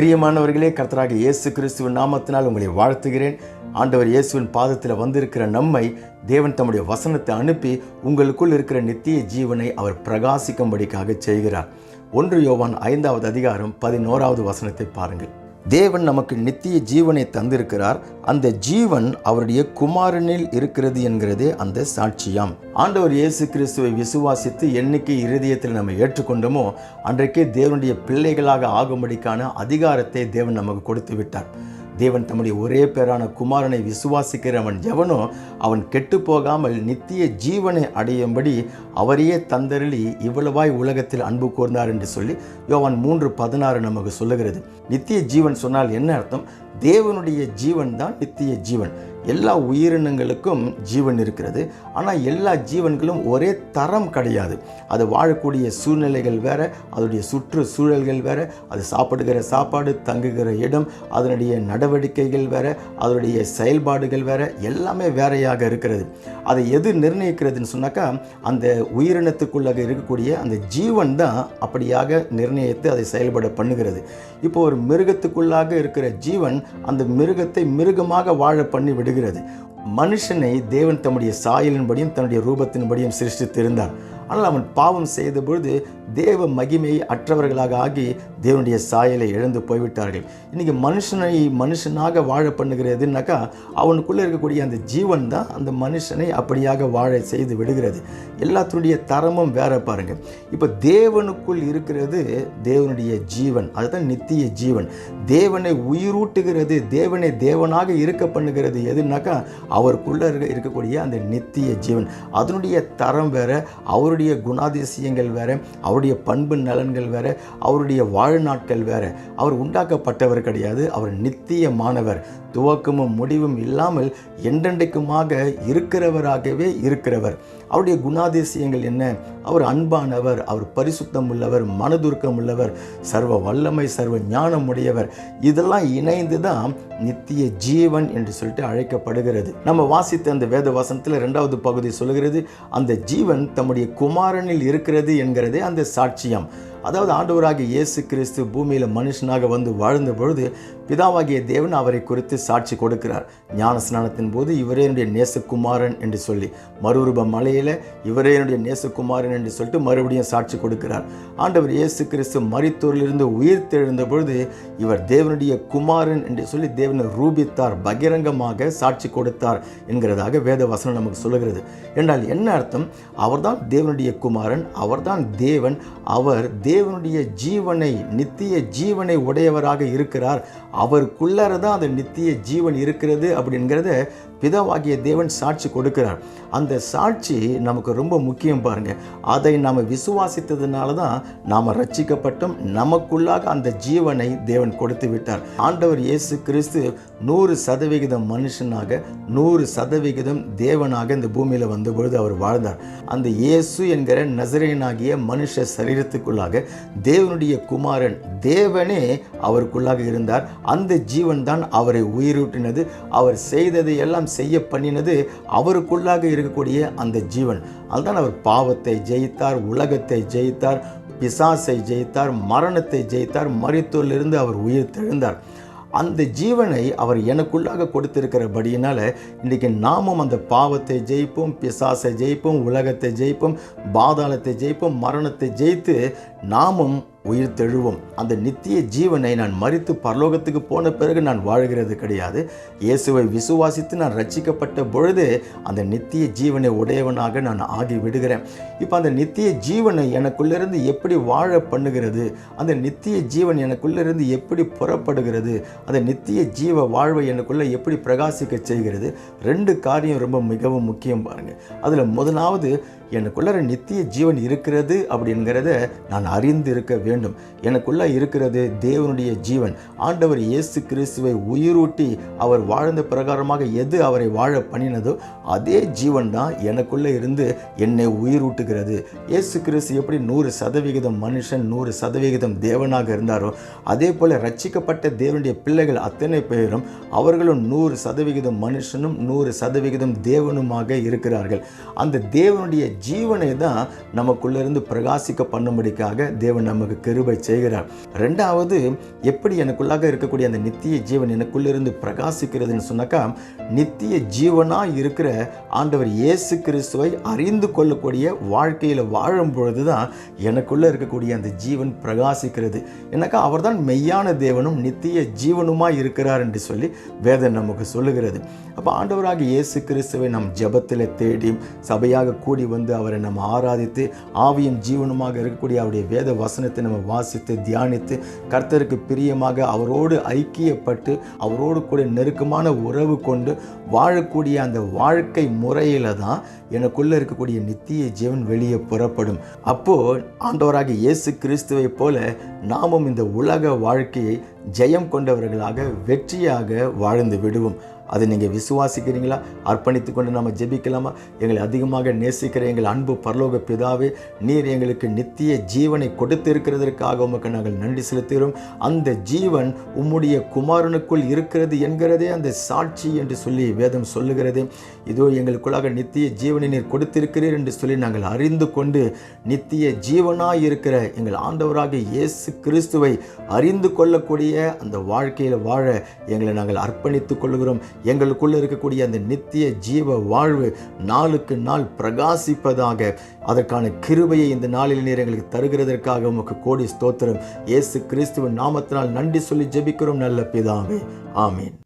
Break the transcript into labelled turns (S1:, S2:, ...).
S1: பிரியமானவர்களே கர்த்தராக இயேசு கிறிஸ்துவின் நாமத்தினால் உங்களை வாழ்த்துகிறேன். ஆண்டவர் இயேசுவின் பாதத்தில் வந்திருக்கிற நம்மை தேவன் தம்முடைய வசனத்தை அனுப்பி உங்களுக்குள் இருக்கிற நித்திய ஜீவனை அவர் பிரகாசிக்கும்படிக்காக செய்கிறார். ஒன்று யோவான் ஐந்தாவது அதிகாரம் பதினோராவது வசனத்தை பாருங்கள். தேவன் நமக்கு நித்திய ஜீவனை தந்திருக்கிறார். அந்த ஜீவன் அவருடைய குமாரனில் இருக்கிறது என்கிறதே அந்த சாட்சியாம். ஆண்டவர் இயேசு கிறிஸ்துவை விசுவாசித்து என்னைக்கு இருதயத்தில் நம்ம ஏற்றுக்கொண்டோமோ அன்றைக்கே தேவனுடைய பிள்ளைகளாக ஆகும்படிக்கான அதிகாரத்தை தேவன் நமக்கு கொடுத்து விட்டார் தேவன் தம்முடைய ஒரே பேரான குமாரனை விசுவாசிக்கிறவன் எவனோ அவன் கெட்டு போகாமல் நித்திய ஜீவனை அடையும்படி அவரையே தந்தருளி இவ்வளவாய் உலகத்தில் அன்பு கூர்ந்தார் என்று சொல்லி யோவான் மூன்று பதினாறு நமக்கு சொல்லுகிறது. நித்திய ஜீவன் சொன்னால் என்ன அர்த்தம்? தேவனுடைய ஜீவன் தான் நித்திய ஜீவன். எல்லா உயிரினங்களுக்கும் ஜீவன் இருக்கிறது. ஆனால் எல்லா ஜீவன்களும் ஒரே தரம் கிடையாது. அது வாழக்கூடிய சூழ்நிலைகள் வேறு அதனுடைய சுற்று சூழல்கள் வேறு அது சாப்பிடுகிற சாப்பாடு தங்குகிற இடம் அதனுடைய நடவடிக்கைகள் வேறு அதனுடைய செயல்பாடுகள் வேறு எல்லாமே வேறையாக இருக்கிறது. அதை எது நிர்ணயிக்கிறதுன்னு சொன்னாக்கா அந்த உயிரினத்துக்குள்ளாக இருக்கக்கூடிய அந்த ஜீவன் தான் அப்படியாக நிர்ணயித்து அதை செயல்பட பண்ணுகிறது. இப்போ ஒரு மிருகத்துக்குள்ளாக இருக்கிற ஜீவன் அந்த மிருகத்தை மிருகமாக வாழ பண்ணி விடுகிறது. மனுஷனை தேவன் தம்முடைய சாயலின்படியும் தன்னுடைய ரூபத்தின்படியும் சிருஷ்டித்திருந்தார். ஆனால் அவன் பாவம் செய்த பொழுது தேவ மகிமையை அற்றவர்களாக ஆகி தேவனுடைய சாயலை இழந்து போய்விட்டார்கள். இன்றைக்கி மனுஷனை மனுஷனாக வாழ பண்ணுகிறதுனாக்கா அவனுக்குள்ளே இருக்கக்கூடிய அந்த ஜீவன் தான் அந்த மனுஷனை அப்படியாக வாழ செய்து விடுகிறது. எல்லாத்தினுடைய தரமும் வேற பாருங்கள் இப்போ தேவனுக்குள் இருக்கிறது தேவனுடைய ஜீவன். அதுதான் நித்திய ஜீவன். தேவனை உயிரூட்டுகிறது தேவனை தேவனாக இருக்க பண்ணுகிறது எதுனாக்கா அவருக்குள்ளே இருக்கக்கூடிய அந்த நித்திய ஜீவன். அதனுடைய தரம் வேற அவருடைய அவருடைய குணாதிசயங்கள் வேற அவருடைய பண்பு நலன்கள் வேற அவருடைய வாழ்நாட்கள் வேற. அவர் உண்டாக்கப்பட்டவர் கிடையாது அவர் நித்தியமானவர். துவக்கமும் முடிவும் இல்லாமல் என்றென்றைக்குமாக இருக்கிறவராகவே இருக்கிறவர். அவருடைய குணாதிசயங்கள் என்ன? அவர் அன்பானவர் அவர் பரிசுத்தம் உள்ளவர் மனதுருக்கம் உள்ளவர் சர்வ வல்லமை சர்வ ஞானம் உடையவர். இதெல்லாம் இணைந்து தான் நித்திய ஜீவன் என்று சொல்லிட்டு அழைக்கப்படுகிறது. நம்ம வாசித்த அந்த வேத வசனத்தில் ரெண்டாவது பகுதி சொல்லுகிறது அந்த ஜீவன் தம்முடைய குமாரனில் இருக்கிறது என்கிறதே அந்த சாட்சியம். அதாவது ஆண்டவராகிய இயேசு கிறிஸ்து பூமியில் மனுஷனாக வந்து வாழ்ந்த பொழுது பிதாவாகிய தேவன் அவரை குறித்து சாட்சி கொடுக்கிறார். ஞான ஸ்நானத்தின் போது இவரே என்னுடைய நேசகுமாரன் என்று சொல்லி மறுரூப மலையில் இவரே என்னுடைய நேசகுமாரன் என்று சொல்லிட்டு மறுபடியும் சாட்சி கொடுக்கிறார். ஆண்டவர் இயேசு கிறிஸ்து மரித்தோரிலிருந்து உயிர் தெழுந்த பொழுது இவர் தேவனுடைய குமாரன் என்று சொல்லி தேவனை ரூபித்தார் பகிரங்கமாக சாட்சி கொடுத்தார் என்கிறதாக வேத வசனம் நமக்கு சொல்லுகிறது. என்றால் என்ன அர்த்தம்? அவர்தான் தேவனுடைய குமாரன் அவர்தான் தேவன் அவர் தேவனுடைய ஜீவனை நித்திய ஜீவனை உடையவராக இருக்கிறார். அவருக்குள்ளார தான் அந்த நித்திய ஜீவன் இருக்கிறது அப்படிங்கிறத பிதாவாகிய தேவன் சாட்சி கொடுக்கிறார். அந்த சாட்சி நமக்கு ரொம்ப முக்கியம் பாருங்கள் அதை நாம் விசுவாசித்ததுனால தான் நாம் ரட்சிக்கப்பட்டோம் நமக்குள்ளாக அந்த ஜீவனை தேவன் கொடுத்து விட்டார். ஆண்டவர் இயேசு கிறிஸ்து நூறு சதவிகிதம் மனுஷனாக நூறு சதவிகிதம் தேவனாக இந்த பூமியில் வந்த பொழுது அவர் வாழ்ந்தார். அந்த இயேசு என்கிற நசரேனாகிய மனுஷ சரீரத்துக்குள்ளாக தேவனுடைய குமாரன் தேவனே அவருக்குள்ளாக இருந்தார். அந்த ஜீவன் தான் அவரை உயிரூட்டினது. அவர் செய்ததை எல்லாம் செய்ய பண்ணினது அவருக்குள்ளாக இருக்கக்கூடிய அந்த ஜீவன். அதுதான் அவர் பாவத்தை ஜெயித்தார் உலகத்தை ஜெயித்தார் பிசாசை ஜெயித்தார் மரணத்தை ஜெயித்தார் மரித்தோரிலிருந்து அவர் உயிர் தெழுந்தார். அந்த ஜீவனை அவர் எனக்குள்ளாக கொடுத்திருக்கிறபடியினால் இன்றைக்கி நாமும் அந்த பாவத்தை ஜெயிப்போம் பிசாசை ஜெயிப்போம் உலகத்தை ஜெயிப்போம் பாதாளத்தை ஜெயிப்போம் மரணத்தை ஜெயித்து நாமும் உயிர் தெழுவோம் அந்த நித்திய ஜீவனை நான் மறித்து பரலோகத்துக்கு போன பிறகு நான் வாழ்கிறது கிடையாது. இயேசுவை விசுவாசித்து நான் ரட்சிக்கப்பட்ட பொழுது அந்த நித்திய ஜீவனை உடையவனாக நான் ஆகி விடுகிறேன். இப்போ அந்த நித்திய ஜீவனை எனக்குள்ளிருந்து எப்படி வாழ பண்ணுகிறது? அந்த நித்திய ஜீவன் எனக்குள்ளிருந்து எப்படி புறப்படுகிறது? அந்த நித்திய ஜீவ வாழ்வை எனக்குள்ளே எப்படி பிரகாசிக்க செய்கிறது? ரெண்டு காரியம் ரொம்ப மிகவும் முக்கியம் பாருங்கள் அதில் முதலாவது எனக்குள்ளே நித்திய ஜீவன் இருக்கிறது அப்படிங்கிறத நான் அறிந்து இருக்க வேண்டும் வேண்டும். எனக்குள்ளே இருக்கிறது தேவனுடைய ஜீவன். ஆண்டவர் இயேசு கிறிஸ்துவை உயிரூட்டி அவர் வாழ்ந்த பிரகாரமாக எது அவரை வாழ பண்ணினதோ அதே ஜீவன் தான் எனக்குள்ளே இருந்து என்னை உயிரூட்டுகிறது. இயேசு கிறிஸ்து எப்படி நூறு சதவிகிதம் மனுஷன் நூறு சதவிகிதம் தேவனாக இருந்தாரோ அதே போல் ரட்சிக்கப்பட்ட தேவனுடைய பிள்ளைகள் அத்தனை பேரும் அவர்களும் நூறு சதவிகிதம் மனுஷனும் நூறு சதவிகிதம் தேவனுமாக இருக்கிறார்கள். அந்த தேவனுடைய ஜீவனை தான் நமக்குள்ளேருந்து பிரகாசிக்க பண்ணும்படிக்காக தேவன் நமக்கு கிருபை செய்கிறார். ரெண்டாவது எப்படி எனக்குள்ளாக இருக்கக்கூடிய அந்த நித்திய ஜீவன் எனக்குள்ளிருந்து பிரகாசிக்கிறதுன்னு சொன்னாக்கா நித்திய ஜீவனாக இருக்கிற ஆண்டவர் இயேசு கிறிஸ்துவை அறிந்து கொள்ளக்கூடிய வாழ்க்கையில் வாழும் பொழுது தான் எனக்குள்ளே இருக்கக்கூடிய அந்த ஜீவன் பிரகாசிக்கிறது. எனக்கா அவர்தான் மெய்யான தேவனும் நித்திய ஜீவனுமா இருக்கிறார் என்று சொல்லி வேதம் நமக்கு சொல்லுகிறது. அப்போ ஆண்டவராக இயேசு கிறிஸ்துவை நம் ஜெபத்தில் தேடி சபையாக கூடி வந்து அவரை நம்ம ஆராதித்து ஆவியும் ஜீவனுமாக இருக்கக்கூடிய அவருடைய வேத வசனத்தை நம்ம வாசித்து தியானித்து கர்த்தருக்கு பிரியமாக அவரோடு ஐக்கியப்பட்டு அவரோடு கூட நெருக்கமான உறவு கொண்டு வாழக்கூடிய அந்த வாழ்க்கை முறையில் தான் எனக்குள்ளே இருக்கக்கூடிய நித்திய ஜீவன் வெளியே புறப்படும். அப்போது ஆண்டவராக இயேசு கிறிஸ்துவை போல நாமும் இந்த உலக வாழ்க்கையை ஜெயம் கொண்டவர்களாக வெற்றியாக வாழ்ந்து விடுவோம். அதை நீங்கள் விசுவாசிக்கிறீங்களா? அர்ப்பணித்து கொண்டு நம்ம ஜெபிக்கலாமா? எங்களை அதிகமாக நேசிக்கிற எங்கள் அன்பு பரலோக பிதாவே நீர் எங்களுக்கு நித்திய ஜீவனை கொடுத்திருக்கிறதற்காக உமக்கு நாங்கள் நன்றி செலுத்துகிறோம். அந்த ஜீவன் உம்முடைய குமாரனுக்குள் இருக்கிறது என்கிறதே அந்த சாட்சி என்று சொல்லி வேதம் சொல்லுகிறது. இதோ எங்களுக்குள்ளாக நித்திய ஜீவனை நீர் கொடுத்திருக்கிறீர் என்று சொல்லி நாங்கள் அறிந்து கொண்டு நித்திய ஜீவனாய் இருக்கிற எங்கள் ஆண்டவராக இயேசு கிறிஸ்துவை அறிந்து கொள்ளக்கூடிய அந்த வாழ்க்கையில் வாழ எங்களை நாங்கள் அர்ப்பணித்துக் கொள்கிறோம் எங்களுக்குள்ளே இருக்கக்கூடிய அந்த நித்திய ஜீவ வாழ்வு நாளுக்கு நாள் பிரகாசிப்பதாக அதற்கான கிருபையை இந்த நாளில் நீர் எங்களுக்கு தருகிறதற்காக உமக்கு கோடி ஸ்தோத்திரம். இயேசு கிறிஸ்துவின் நாமத்தினால் நன்றி சொல்லி ஜெபிக்கிறோம் நல்ல பிதாவே. ஆமீன்.